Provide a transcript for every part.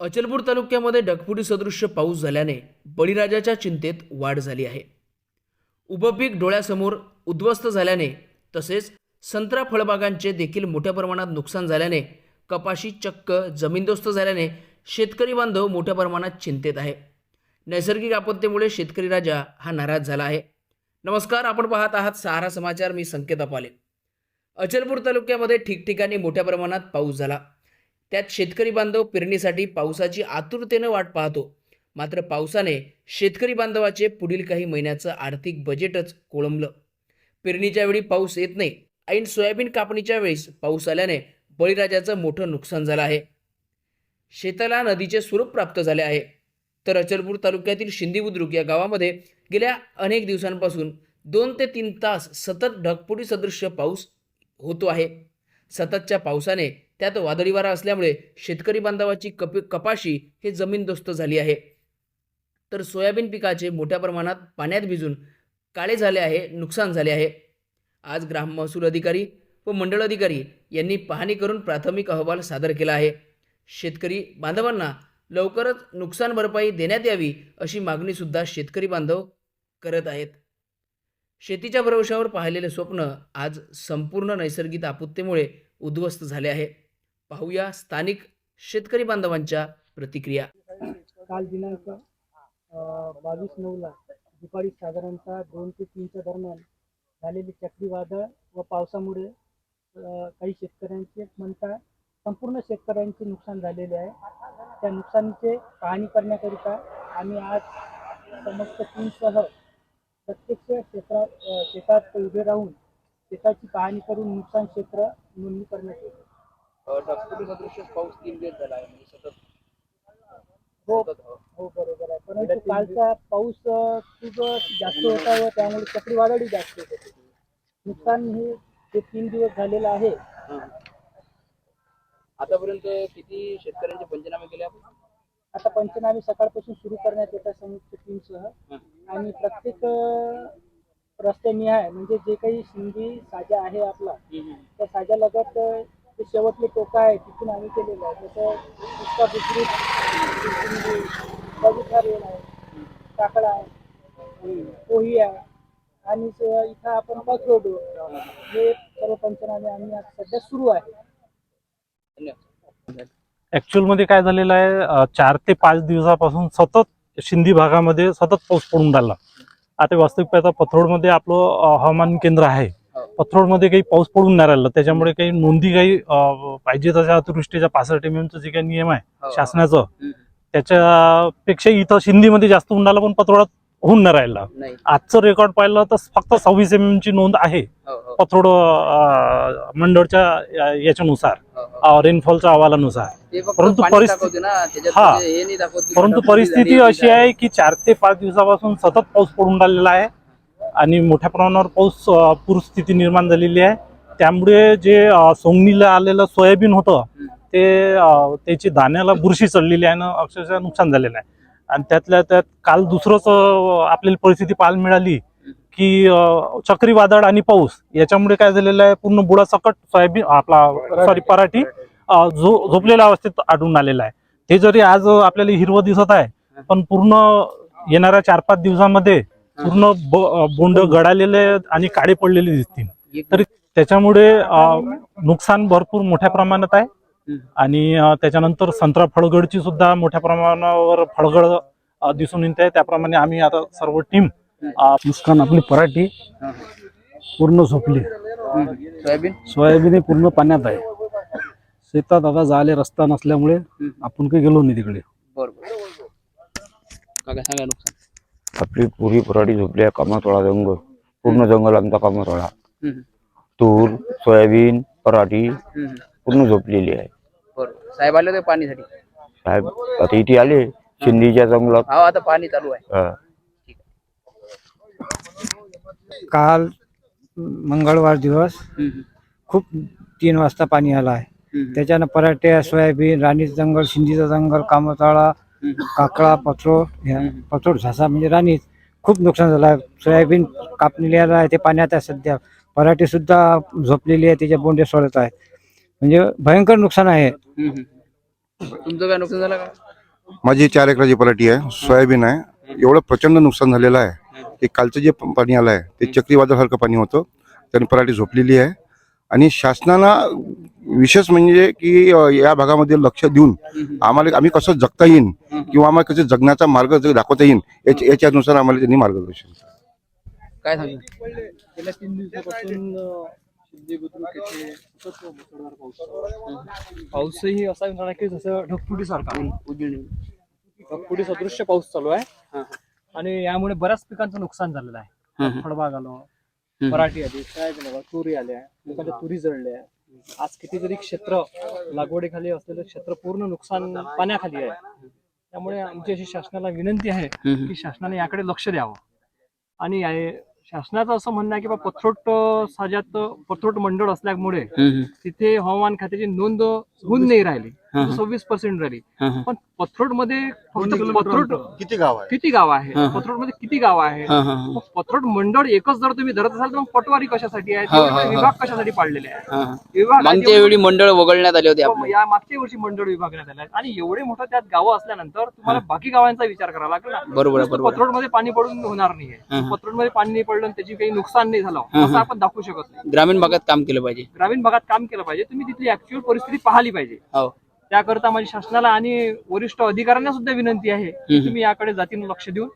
अचलपूर तालुक्यामध्ये ढगफुटी सदृश्य पाऊस झाल्याने बळीराजाच्या चिंतेत वाढ झाली आहे. उभपीक डोळ्यासमोर उद्ध्वस्त झाल्याने तसेच संत्रा फळबागांचे देखील मोठ्या प्रमाणात नुकसान झाल्याने कपाशी चक्क जमीनदोस्त झाल्याने शेतकरी बांधव मोठ्या प्रमाणात चिंतेत आहे. नैसर्गिक आपत्तीमुळे शेतकरी राजा हा नाराज झाला आहे. नमस्कार आपण पाहत आहात सहारा समाचार. मी संकेत अपाले. अचलपूर तालुक्यामध्ये ठिकठिकाणी मोठ्या प्रमाणात पाऊस झाला. त्यात शेतकरी बांधव पेरणीसाठी पावसाची आतुरतेनं वाट पाहतो. मात्र पावसाने शेतकरी बांधवाचे पुढील काही महिन्याचं आर्थिक बजेटच कोळंबलं. पेरणीच्या वेळी पाऊस येत नाही. ऐन सोयाबीन कापणीच्या वेळेस पाऊस आल्याने बळीराजाचं मोठं नुकसान झालं आहे. शेताला नदीचे स्वरूप प्राप्त झाले आहे. तर अचलपूर तालुक्यातील शिंदी बुद्रुक या गावामध्ये गेल्या अनेक दिवसांपासून दोन ते तीन तास सतत ढगफुटी सदृश्य पाऊस होतो आहे. सततच्या पावसाने त्यात वादळी वारा असल्यामुळे शेतकरी बांधवाची कपी कपाशी हे जमीनदोस्त झाली आहे. तर सोयाबीन पिकाचे मोठ्या प्रमाणात पाण्यात भिजून काळे झाले आहे नुकसान झाले आहे. आज ग्राम महसूल अधिकारी व मंडळ अधिकारी यांनी पाहणी करून प्राथमिक अहवाल सादर केला आहे. शेतकरी बांधवांना लवकरच नुकसान भरपाई देण्यात यावी अशी मागणीसुद्धा शेतकरी बांधव करत आहेत. शेतीच्या भरवशावर पाहिलेले स्वप्न आज संपूर्ण नैसर्गिक आपत्तीमुळे उद्ध्वस्त झाले आहे. पाहूया स्थानिक शेतकरी बांधवांच्या प्रतिक्रिया. काल दिनांक बावीस नऊला दुपारी साधारणतः दोन ते तीनच्या दरम्यान झालेले चक्रीवादळ व पावसामुळे काही शेतकऱ्यांचे म्हणता संपूर्ण शेतकऱ्यांचे नुकसान झालेले आहे. त्या नुकसानीचे पाहणी करण्याकरिता आम्ही आज समस्त टीमसह प्रत्यक्ष क्षेत्रात शेतात उभे राहून शेताची पाहणी करून नुकसान क्षेत्र नोंदणी करण्यात येते. ढगफुटी सदृश्य पाऊस तीन दिवस झाला आहे म्हणजे सतत हो हो बरोबर आहे. परंतु कालचा पाऊस अ, खूप जास्त होता व त्यामुळे चक्रीवादळही जास्त होते. नुकसान हे जे तीन दिवस झालेलं आहे. आतापर्यंत किती शेतकऱ्यांचे पंचनामे केले आपण? आता पंचनामे सकाळपासून सुरू करण्यात येतात संयुक्त टीमसह. आणि प्रत्येक रस्त्यानिहाय म्हणजे जे काही सिंधी साजा आहे आपला त्या साजालगत अ, ते शेवटले टोका आहे तिथून आम्ही केलेलं आहे. जसं इतका बुद्रुक बगीचा रेल आहे. काकडा आहे. पोही आहे. आणि इथं आपण पथरोड हे सर्व पंचनामे आम्ही सध्या सुरू आहे. धन्यवाद काय झालेलं आहे चार ते पाच दिवसापासून सतत सिंधी भागामध्ये सतत पाऊस पडून राहिला. आता वास्तविक पाहता पथरोडमध्ये आपलं हवामान केंद्र आहे. पथरोडमध्ये काही पाऊस पडून नाही राहिला. त्याच्यामुळे काही नोंदी काही पाहिजे तशा अतिवृष्टीच्या पासष्ट एम जे काही नियम आहे शासनाचं त्याच्यापेक्षा इथं सिंधीमध्ये जास्त होऊन राहिला पण पथरोडात होऊन नाही राहिला. आजचं रेकॉर्ड पाहिलं तर फक्त सव्वीस एम ची नोंद आहे. हो हो. पथरोड मंडळच्या याच्यानुसार हो, हो. रेनफॉलच्या अहवालानुसार. परंतु परिस्थिती- हा. म्हणजे हे परंतु परिस्थिती अशी आहे की चार ते पाच दिवसापासून सतत पाऊस पडून राहिलेला आहे. आणि मोठ्या प्रमाणावर पाऊस पूरस्थिती निर्माण झालेली आहे. त्यामुळे जे सोंगणीला आलेलं सोयाबीन होतं. ते त्याची दाण्याला बुरशी चढलेली आहे ना अक्षरशः नुकसान झालेलं आहे. आणि त्यातल्या त्यात काल दुसरंच आपल्याला परिस्थिती पाहायला मिळाली की चक्रीवादळ आणि पाऊस याच्यामुळे काय झालेलं आहे पूर्ण बुडासकट सोयाबीन आपला सॉरी पराठी झो झोपलेल्या अवस्थेत आढळून आलेला आहे. ते जरी आज आपल्याला हिरवं दिसत आहे पण पूर्ण येणाऱ्या चार पाच दिवसामध्ये पूर्ण बोंड गळालेले आणि काळे पडलेले दिसतील. तरी त्याच्यामुळे नुकसान भरपूर मोठ्या प्रमाणात आहे. आणि त्याच्यानंतर संत्रा फळगडची सुद्धा मोठ्या प्रमाणावर फळगड दिसून येत. आहे त्याप्रमाणे आम्ही आता सर्व टीम नुकसान आपली पराठी हा. पूर्ण झोपली. सोयाबीन? सोयाबीन हे पूर्ण पाण्यात आहे. शेतात आता जायला रस्ता नसल्यामुळे. आपण काही गेलो नाही तिकडे. बरोबर. काका सांगा नुकसान. आपली पुरी पराठी झोपली आहे कामातोळा जंगल पूर्ण जंगल आमचा कामातोळा हम्म. तूर सोयाबीन पराठी हम्म. पूर्ण झोपलेली आहे बरोबर साहेब आले होते पाणीसाठी साहेब आता इथे आले शिंदीच्या जंगलात हा आता पाणी चालू आहे हा. काल मंगळवार दिवस हम्म. खूप तीन वाजता पाणी आलं आहे हम्म. त्याच्यानं पराठे सोयाबीन राणीचं जंगल शिंदीचं जंगल कामताळा. काकडा ह्या हम्म. पथरोड झासा म्हणजे राणीच खूप नुकसान झालं. आहे सोयाबीन कापलेली आहे ते पाण्यात आहे सध्या. पराठे सुद्धा झोपलेली आहे त्याच्या बोंडे सोडत आहेत म्हणजे भयंकर नुकसान आहे. तुमचं काय नुकसान झालं का? माझी चार एकराची पराठी आहे सोयाबीन आहे. एवढं प्रचंड नुकसान झालेलं आहे. की कालचं जे पाणी आलं आहे ते चक्रीवादळसारखं पाणी होतं. त्याने पराठी झोपलेली आहे. आणि शासनानं विशेष म्हणजे की या भागामध्ये लक्ष देऊन आम्हाला आम्ही कसं जगता येईन किंवा आम्हाला कसं जगण्याचा मार्ग दाखवता याच्या- याच्यानुसार आम्हाला त्यांनी मार्गदर्शन केलं. काय सांगा? गेल्या तीन दिवसापासून अं, सिद्धी बुद्रुक येथे सतत मुसळधार पाऊस चालू आहे. पाऊसही असा झाला की जसं ढगफुटीसारखा. ढगफुटी सदृश्य पाऊस चालू आहे. आणि यामुळे बऱ्याच पिकांचं नुकसान झालेलं आहे. फळबाग आलं पराठी आली सोयाबीन आलं तुरी आल्या लोकांच्या तुरी जळल्या. आज कितीतरी क्षेत्र लागवडीखाली असलेलं क्षेत्र पूर्ण नुकसान पाण्याखाली आहे. त्यामुळे आमची अशी शासनाला विनंती आहे की शासनाने याकडे लक्ष द्यावं. आणि शासनाचं असं म्हणणं आहे की बा पथरोट साजात पथरोट मंडळ असल्यामुळे तिथे हवामान खात्याची नोंद होऊन नाही राहिली. सव्वीस पर्सेंट राहिली पण पथरोटमध्ये पथरोट किती गाव आहे? किती गाव आहे? पथरोटमध्ये किती गाव आहे? मग पथरोट मंडळ एकच जर तुम्ही धरत असाल तर मग पटवारी कशासाठी आहे? विभाग कशासाठी पाडलेले आहेत विभाग मंडळ वगळण्यात आले होते या मागच्या वर्षी मंडळ विभागण्यात आले आहेत. आणि एवढे मोठं त्यात गावं असल्यानंतर तुम्हाला बाकी गावांचा विचार करावा लागेल ना. बरोबर आहे, बरोबर आहे. पथरोटमध्ये पाणी पडून होणार नाहीये. पथरोटमध्ये पाणी नाही पडलं त्याची काही नुकसान नाही झालं असं आपण दाखवू शकत नाही. ग्रामीण भागात काम केलं पाहिजे. ग्रामीण भागात काम केलं पाहिजे. तुम्ही तिथली ऍक्च्युअल परिस्थिती पाहिली पाहिजे. हो. त्याकरता माझी शासनाला आणि वरिष्ठ अधिकाऱ्यांना सुद्धा विनंती आहे की तुम्ही याकडे जातीनं लक्ष देऊन.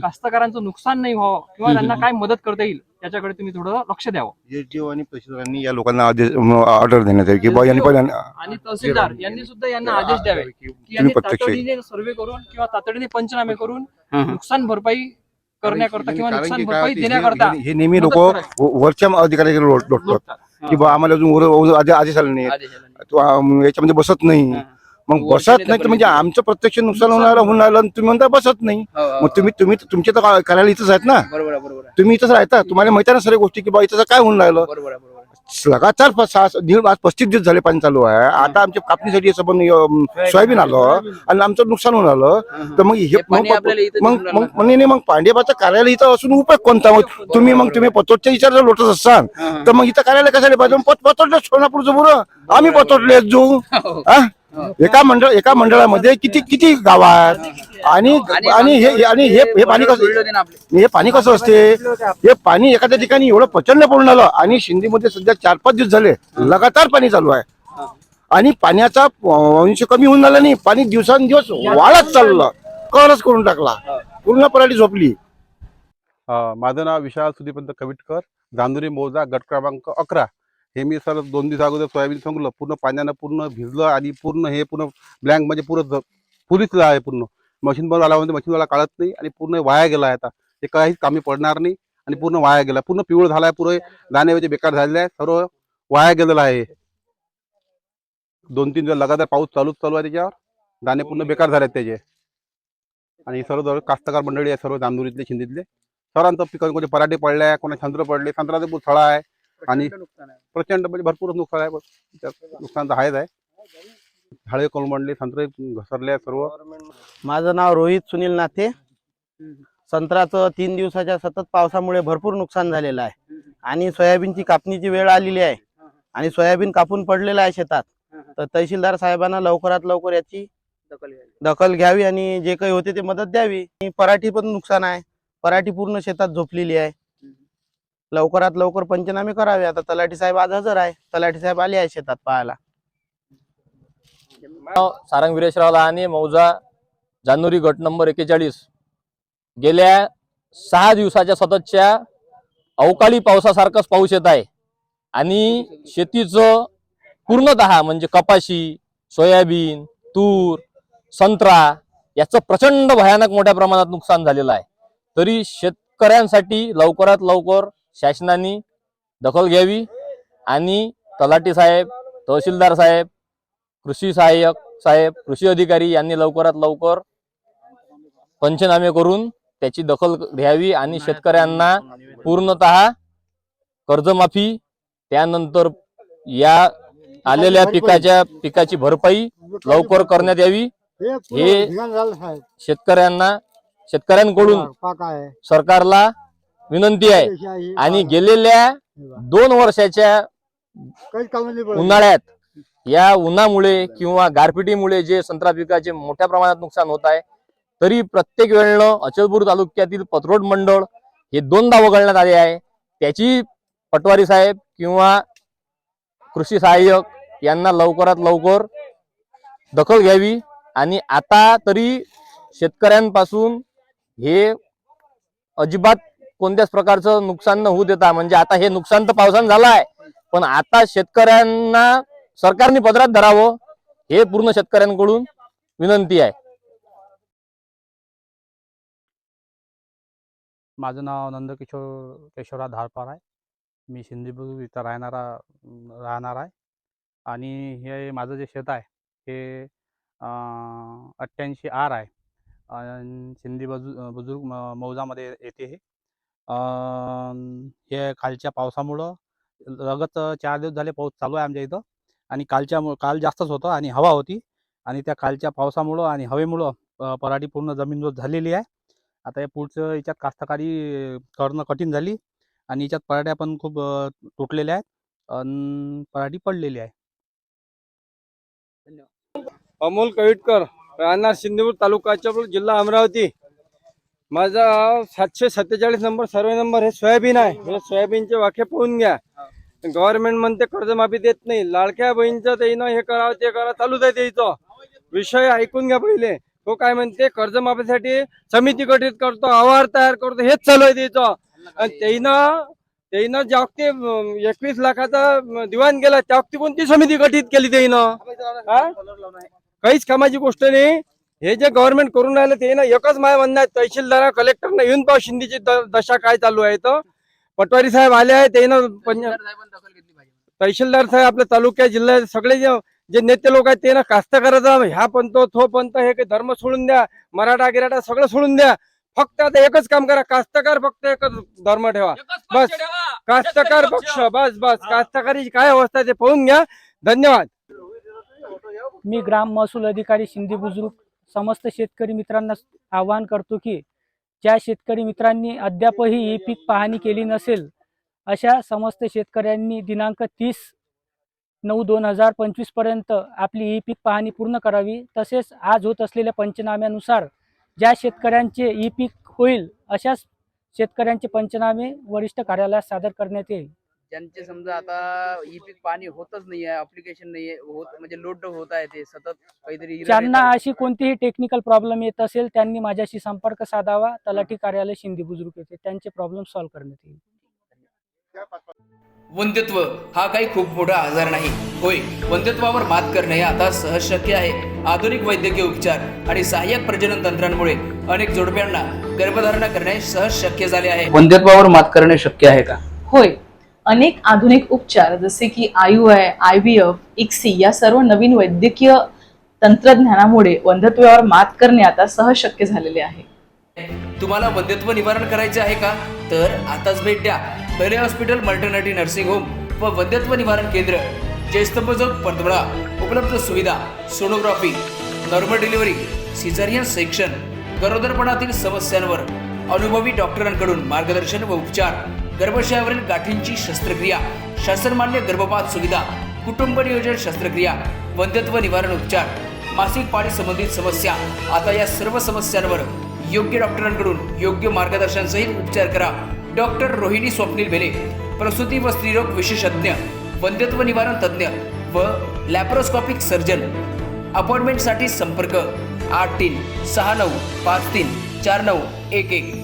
कास्तकारांचं नुकसान नाही व्हावं किंवा त्यांना काय मदत करता येईल त्याच्याकडे तुम्ही थोडं लक्ष द्यावं एसडीओ आणि या लोकांना आदेश ऑर्डर देण्यात आहे की बा यांनी पहिल्या आणि तहसीलदार यांनी सुद्धा यांना आदेश द्यावे की तुम्ही यांनी प्रत्यक्ष तातडीने सर्वे करून किंवा तातडीने पंचनामे करून नुकसान भरपाई करण्याकरता किंवा नुकसान भरपाई देण्याकरता हे- नेहमी लोक. वरच्या अधिकाऱ्याकडे लोट- लोटतात लोटतात. की बा आम्हाला अजून वर- वर- आदे- आदेश आले नाही आदेश आला नाही. तो आम- याच्यामध्ये बसत नाही. मग बसत नाही तर म्हणजे. आमचं प्रत्यक्ष नुकसान होणार होऊन राहिलं आणि तुम्ही म्हणता बसत नाही. हो, हो, मग तुम्ही तुम्ही तुमचे तर कार्यालय इथंच आहेत ना? बरोबर आहे बरोबर आहे. तुम्ही इथंच राहता. तुम्हाला माहिती आहे ना सर्व गोष्टी की बा इथं काय होऊन राहिलं? बरोबर आहे बरोबर आहे. लगातार सहा दीड आज पस्तीस दिवस झाले पाणी चालू आहे. आता आमच्या कापणीसाठी असं पण अं, सोयाबीन आलं. आणि आमचं नुकसान होऊन आलं. तर मग हे हे मग मग नाही मग पांडेबाचं कार्यालय इथं असून उपयोग कोणता? मग तुम्ही मग तुम्ही पतोडच्या विचार जर लोटत असाल तर मग इथं कार्यालय कशाला पाहिजे? मग पत- पतोडले सोलापूरचं बुरं. आम्ही पतोडले जाऊ. हा? एका मंडळ एका मंडळामध्ये किती किती गाव आहेत? आणि आणि हे आणि हे हे पाणी कसं हे पाणी कसं असते? हे पाणी एखाद्या ठिकाणी एवढं प्रचंड पडून आलं आणि शिंदीमध्ये सध्या चार पाच दिवस झाले लगातार पाणी चालू आहे. आणि पाण्याचा अंश कमी होऊन झाला नाही पाणी दिवसांदिवस वाढत चाललं. करच करून टाकला. पूर्ण पराठी झोपली. माझं नाव विशाल सुदीपंत कविटकर जांजुरी मौजा गट क्रमांक अकरा. हे मी सर दोन दिवस अगोदर सोयाबीन सांगलं पूर्ण पाण्यानं पूर्ण भिजलं आणि पूर्ण हे पूर्ण ब्लँक म्हणजे पूर्ण पुरीच आहे पूर्ण. मशीन बरोबर आला म्हणजे मशीनवाला काढत नाही आणि पूर्ण वाया गेला आहे आता. हे काहीच कामी पडणार नाही आणि पूर्ण वाया गेला. पूर्ण पिवळ झाला आहे पुरे दाणे बेकार झालेले आहे सर्व वाया गेलेलं आहे. दोन तीन दिवस लगातार पाऊस चालूच चालू आहे त्याच्यावर. दाणे पूर्ण बेकार झाले आहेत त्याचे. आणि सर्व कास्तकार मंडळी आहे सर्व जांभुरीतले शिंदीतले. सर्वांचं पिकं कोणी पराठे पडले आहे कोणा संत्र पडले संत्र्याचा खूप थळा आहे. आणि प्रचंड म्हणजे भरपूर नुकसान आहे. नुकसान तर आहेच आहे. झाडे कोलमडले संत्रे घसरले आहे सर्व माझं नाव रोहित सुनील नाथे. संत्र्याचं तीन दिवसाच्या सतत पावसामुळे भरपूर नुकसान झालेलं आहे. आणि सोयाबीनची कापणीची वेळ आलेली आहे. आणि सोयाबीन कापून पडलेलं आहे शेतात. तर तहसीलदार साहेबांना लवकरात लवकर याची दखल घ्यावी. दखल घ्यावी आणि जे काही होते ते मदत द्यावी. आणि पराठी पण नुकसान आहे. पराठी पूर्ण शेतात झोपलेली आहे. लवकरात लवकर पंचनामे करावे. आता तलाठी साहेब आज हजर आहे. तलाठी साहेब आले आहे शेतात पाहायला. सारंग विरेशरावला आणि मौजा जानेवारी गट नंबर एक्केचाळीस. गेल्या सहा दिवसाच्या सततच्या अवकाळी पावसासारखाच पाऊस येत आहे. आणि शेतीचं पूर्णतः म्हणजे कपाशी सोयाबीन तूर संत्रा याचं प्रचंड भयानक मोठ्या प्रमाणात नुकसान झालेलं आहे. तरी शेतकऱ्यांसाठी लवकरात लवकर शासनाने दखल घ्यावी आणि तलाटी साहेब तहसीलदार साहेब कृषी सहाय्यक साहेब कृषी अधिकारी यांनी लवकरात लवकर पंचनामे करून त्याची दखल घ्यावी आणि शेतकऱ्यांना पूर्णतः कर्जमाफी त्यानंतर या आलेल्या पिकाच्या पिकाची भरपाई लवकर करण्यात यावी. हे शेतकऱ्यांना शेतकऱ्यांकडून सरकारला विनंती आहे. आणि गेलेल्या दोन वर्षाच्या उन्हाळ्यात या उन्हामुळे किंवा गारपिटीमुळे जे संत्रा पिकाचे मोठ्या प्रमाणात नुकसान होत आहे तरी प्रत्येक वेळेनं अचलपूर तालुक्यातील पतरोड मंडळ हे दोनदा वगळण्यात आले आहे. त्याची पटवारी साहेब किंवा कृषी सहाय्यक यांना लवकरात लवकर दखल घ्यावी आणि आता तरी शेतकऱ्यांपासून हे अजिबात कोणत्याच प्रकारचं नुकसान न होऊ देता म्हणजे आता हे नुकसान तर पावसानं झालं आहे पण आता शेतकऱ्यांना सरकारने पदरात धरावं हे पूर्ण शेतकऱ्यांकडून विनंती आहे. माझं नाव नंदकिशोर केशवराव धारपार आहे. मी सिंधुदुर्ग इथं राहणारा राहणार आहे. आणि हे माझं जे शेत आहे हे अठ्ठ्याऐंशी आर आहे. सिंधी बजू बुजुर्ग मौजामध्ये येते हे. हे खालच्या पावसामुळं लगत चार दिवस झाले पाऊस चालू आहे आमच्या इथं. आणि कालच्या काल जास्तच होतं आणि हवा होती. आणि त्या कालच्या पावसामुळं आणि हवेमुळं पराठी पूर्ण जमीनदोस्त झालेली आहे. आता या पुढचं याच्यात कास्तकारी करणं कठीण झाली. आणि याच्यात पराठ्या पण खूप तुटलेल्या आहेत. आणि पराठी पडलेली आहे. अमोल कविटकर राहणार सिंधुदुर्ग तालुका जिल्हा अमरावती. माझा सातशे सत्तेचाळीस नंबर सर्वे नंबर हे सोयाबीन आहे. हे सोयाबीनचे वाखे पाहून घ्या. गव्हर्नमेंट म्हणते कर्जमाफी देत नाही. लाडक्या बहिणीचं त्यानं हे करावं ते करा चालूच आहे त्याचं. विषय ऐकून घ्या पहिले. तो काय म्हणते कर्जमाफीसाठी समिती गठीत करतो अहवाल तयार करतो हेच चालू आहे त्याचं. आणि त्यानं त्यानं जागते एकवीस लाखाचा दिवाण गेला त्यावरती कोणती समिती गठीत केली त्यानं? काहीच कामाची गोष्ट नाही. हे जे गव्हर्नमेंट करून राहिलं ते ना एकच माय म्हणणं आहे तहसीलदार कलेक्टरनं येऊन पाव शिंदेची दशा काय चालू आहे तर. पटवारी साहेब आले आहे त्यानं तहसीलदार साहेब आपल्या तालुक्या जिल्ह्यात सगळे जे जे नेते लोक आहेत ते ना कास्तकाराचा ह्या पंत थो पंत हे काही धर्म सोडून द्या मराठा गिराठा सगळं सोडून द्या. फक्त आता एकच काम करा कास्तकार फक्त एकच धर्म ठेवा. बस. कास्तकार पक्ष. बस बस. कास्तकारीची काय अवस्था आहे ते पाहून घ्या. धन्यवाद. मी ग्राम महसूल अधिकारी शिंदे बुजुर्ग समस्त शेतकरी मित्रांना आवाहन करतो की ज्या शेतकरी मित्रांनी अद्यापही ही पीक पाहणी केली नसेल अशा समस्त शेतकऱ्यांनी दिनांक तीस नऊ दोन हजार पंचवीसपर्यंत आपली ई पीक पाहणी पूर्ण करावी. तसेच आज होत असलेल्या पंचनाम्यानुसार ज्या शेतकऱ्यांचे ई पीक होईल अशाच शेतकऱ्यांचे पंचनामे वरिष्ठ कार्यालयात सादर करण्यात येईल. ज्यांचे समजा आता ई पीक पाणी होतच नाहीये अप्लिकेशन नाहीये होत म्हणजे लोड होत आहे ते सतत काहीतरी ज्यांना येत आहे. अशी कोणतीही टेक्निकल प्रॉब्लेम येत असेल त्यांनी माझ्याशी संपर्क साधावा. तलाठी कार्यालय शिंदे बुजुर्ग येथे त्यांचे प्रॉब्लेम सॉल्व्ह करण्यात येईल. वंध्यत्व हा काही खूप मोठा आजार नाही. होय वंध्यत्वावर मात करणे हे आता सहज शक्य आहे. आधुनिक वैद्यकीय उपचार आणि सहाय्यक प्रजनन तंत्रांमुळे अनेक जोडप्यांना गर्भधारणा करणे सहज शक्य झाले आहे. वंध्यत्वावर मात करणे शक्य आहे का? होय अनेक आधुनिक उपचार जसे की IUI I V F ICSI या सर्व नवीन वैद्यकीय तंत्रज्ञानामुळे वंधत्वावर मात करणे आता सहज शक्य झालेले आहे. तुम्हाला वंध्यत्व निवारण करायचे आहे का? तर आताच भेट द्या. पहिले हॉस्पिटल मल्टर्निटी नर्सिंग होम व वंध्यत्व निवारण केंद्र जयस्तंभ चौक उपलब्ध सुविधा sonography normal delivery caesarean section गरोदरपणातील समस्यांवर अनुभवी डॉक्टरांकडून मार्गदर्शन व उपचार गर्भाशयावरील गाठींची शस्त्रक्रिया शासनमान्य गर्भपात सुविधा कुटुंब नियोजन शस्त्रक्रिया वंध्यत्व निवारण उपचार मासिक पाळी संबंधित समस्या आता या सर्व समस्यांवर योग्य डॉक्टरांकडून योग्य मार्गदर्शनसहित उपचार करा. डॉक्टर रोहिणी स्वप्नील भेले प्रसूती व स्त्रीरोग विशेषज्ञ वंध्यत्व निवारण तज्ज्ञ व लॅप्रोस्कॉपिक सर्जन. अपॉइंटमेंटसाठी संपर्क आठ तीन सहा नऊ पाच तीन चार नऊ एक एक.